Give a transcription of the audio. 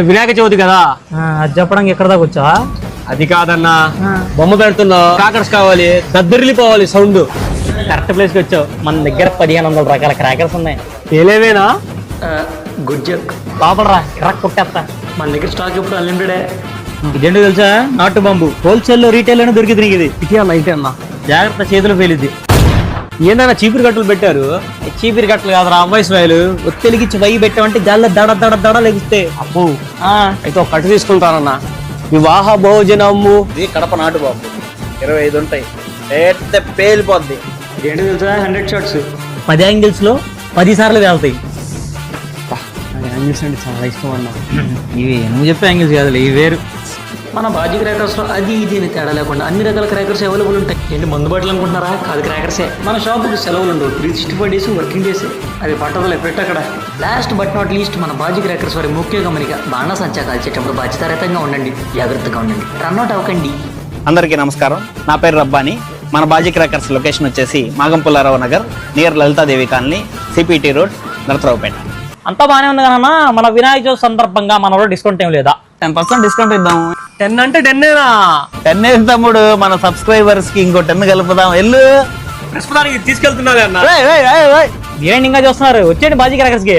వినాయక చవితి కదా? అది చెప్పడానికి ఎక్కడ దాకా వచ్చా? అది కాదన్నా బొమ్మ పెడుతున్నావు క్రాకర్స్ కావాలి దద్దరిల్లిపోవాలి సౌండ్. కరెక్ట్ ప్లేస్కి వచ్చావు. మన దగ్గర పదిహేను వందల రకాల క్రాకర్స్ ఉన్నాయి. ఏలేవేనా గుడ్ జక్. లోపల రా క్రాక్ కొట్టేస్తా మన దగ్గర స్టాక్ ఇప్పుడు అన్లిమిటెడే ఇదేంటో తెలుసా? నాటు బాంబు. హోల్సేల్లో రీటైల్లోనే దొరికింది నీకు ఇది. ఇటీ అన్న. జాగ్రత్త చేతిలో పేలిద్ది. ఏందన్నా చీపురు కట్టలు పెట్టారు? చీపిరి కట్టలు కాదురా అమ్మాయి స్మైల్ ఒత్తిలిగిచ్చి వయ్యి పెట్టామంటే గాల్లో దడ దడ దడ లెగిస్తే. అప్పు ఆ, అయితే ఒక కట్టు తీసుకుంటానన్నా. వివాహ భోజనము. ఇది కడప నాటు బాంబు. ఇరవై ఐదు ఉంటాయి. పెద్ద పేలిపోద్ది. ఏంటో తెలుసా? హండ్రెడ్ షార్ట్స్ పది యాంగిల్స్లో పది సార్లు వెళ్తాయి యాంగిల్స్ అంటే చాలా ఇష్టం అన్న. ఇవి నువ్వు చెప్పే యాంగిల్స్ కాదులే ఇవి వేరు. మన బాజీ క్రాకర్స్లో అది ఇది అని తేడా లేకుండా అన్ని రకాల క్రాకర్స్ అవైలబుల్ ఉంటాయి. ఏంటి మందు బాటలు అనుకుంటున్నారా కాదు క్రాకర్సే మన షాపుకి సెలవులు ఉండవు. Three sixty five days working days అది పట్టదలే పెట్టక్కడ. లాస్ట్ బట్ నాట్ లీస్ట్ మన బాజీ క్రాకర్స్ వారి ముఖ్య గమనిక బాణసంచా కాల్చేటప్పుడు బాధ్యతారహితంగా ఉండండి. జాగ్రత్తగా ఉండండి. రన్అట్ అవ్వకండి. అందరికీ నమస్కారం. నా పేరు రబ్బాని. మన బాజీ క్రాకర్స్ లొకేషన్ వచ్చేసి Magampullarao Nagar near Lalithadevi colony CPT road Narasaraopet. అంతా బానే ఉంది కదన్నా మన వినాయక చవితి సందర్భంగా మన వాళ్ళు డిస్కౌంట్ ఏం లేదా? టెన్ పర్సెంట్ డిస్కౌంట్ ఇద్దాము. టెన్ అంటే టెన్నేనా టెన్ వేసి తమ్ముడు? మన సబ్స్క్రైబర్స్కి ఇంకో టెన్ కలుపుదాం. ఎల్లు ప్రస్తుతానికి రేయ్. ఏంటి ఇంకా చూస్తున్నారు? వచ్చేయండి బాజీ క్రాకర్స్కి.